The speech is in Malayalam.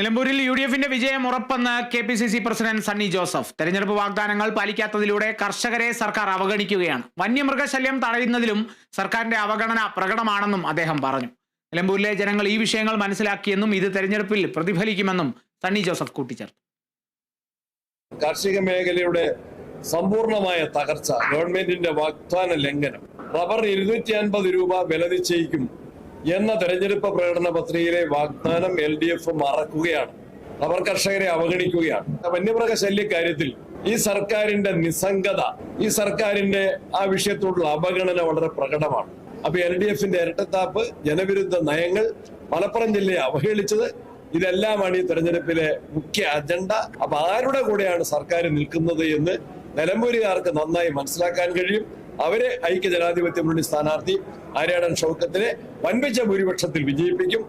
നിലമ്പൂരിൽ യു ഡി എഫിന്റെ വിജയം ഉറപ്പെന്ന് K P C C president Sunny Joseph. തെരഞ്ഞെടുപ്പ് വാഗ്ദാനങ്ങൾ പാലിക്കാത്തതിലൂടെ കർഷകരെ സർക്കാർ അവഗണിക്കുകയാണ്. വന്യമൃഗശല്യം തടയുന്നതിലും സർക്കാരിന്റെ അവഗണന പ്രകടമാണെന്നും അദ്ദേഹം പറഞ്ഞു. നിലമ്പൂരിലെ ജനങ്ങൾ ഈ വിഷയങ്ങൾ മനസ്സിലാക്കിയെന്നും ഇത് തെരഞ്ഞെടുപ്പിൽ പ്രതിഫലിക്കുമെന്നും സണ്ണി ജോസഫ് കൂട്ടിച്ചേർത്തു. കാർഷിക മേഖലയുടെ സമ്പൂർണമായ തകർച്ച ഗവൺമെന്റിന്റെ വാഗ്ദാന ലംഘനം. റബ്ബർ ഇരുന്നൂറ്റി അൻപത് രൂപ വില നിശ്ചയിക്കും. എന്ന തെരഞ്ഞെടുപ്പ് പ്രകടന പത്രികയിലെ വാഗ്ദാനം എൽ ഡി എഫ് മറക്കുകയാണ്. അവർ കർഷകരെ അവഗണിക്കുകയാണ്. വന്യമൃഗ ശല്യ കാര്യത്തിൽ ഈ സർക്കാരിന്റെ നിസ്സംഗത ഈ സർക്കാരിന്റെ ആ വിഷയത്തോടുള്ള അവഗണന വളരെ പ്രകടമാണ്. അപ്പൊ എൽ ഡി എഫിന്റെ ഇരട്ടത്താപ്പ് ജനവിരുദ്ധ നയങ്ങൾ മലപ്പുറം ജില്ലയെ അവഹേളിച്ചത് ഇതെല്ലാമാണ് ഈ തെരഞ്ഞെടുപ്പിലെ മുഖ്യ അജണ്ട. അപ്പൊ ആരുടെ കൂടെയാണ് സർക്കാർ നിൽക്കുന്നത് എന്ന് നിലമ്പൂരുകാർക്ക് നന്നായി മനസ്സിലാക്കാൻ കഴിയും. അവരെ ഐക്യ ജനാധിപത്യ മുന്നണി സ്ഥാനാർത്ഥി ആര്യാടൻ ഷൗക്കത്തിനെ വൻപിച്ച ഭൂരിപക്ഷത്തിൽ വിജയിപ്പിക്കും.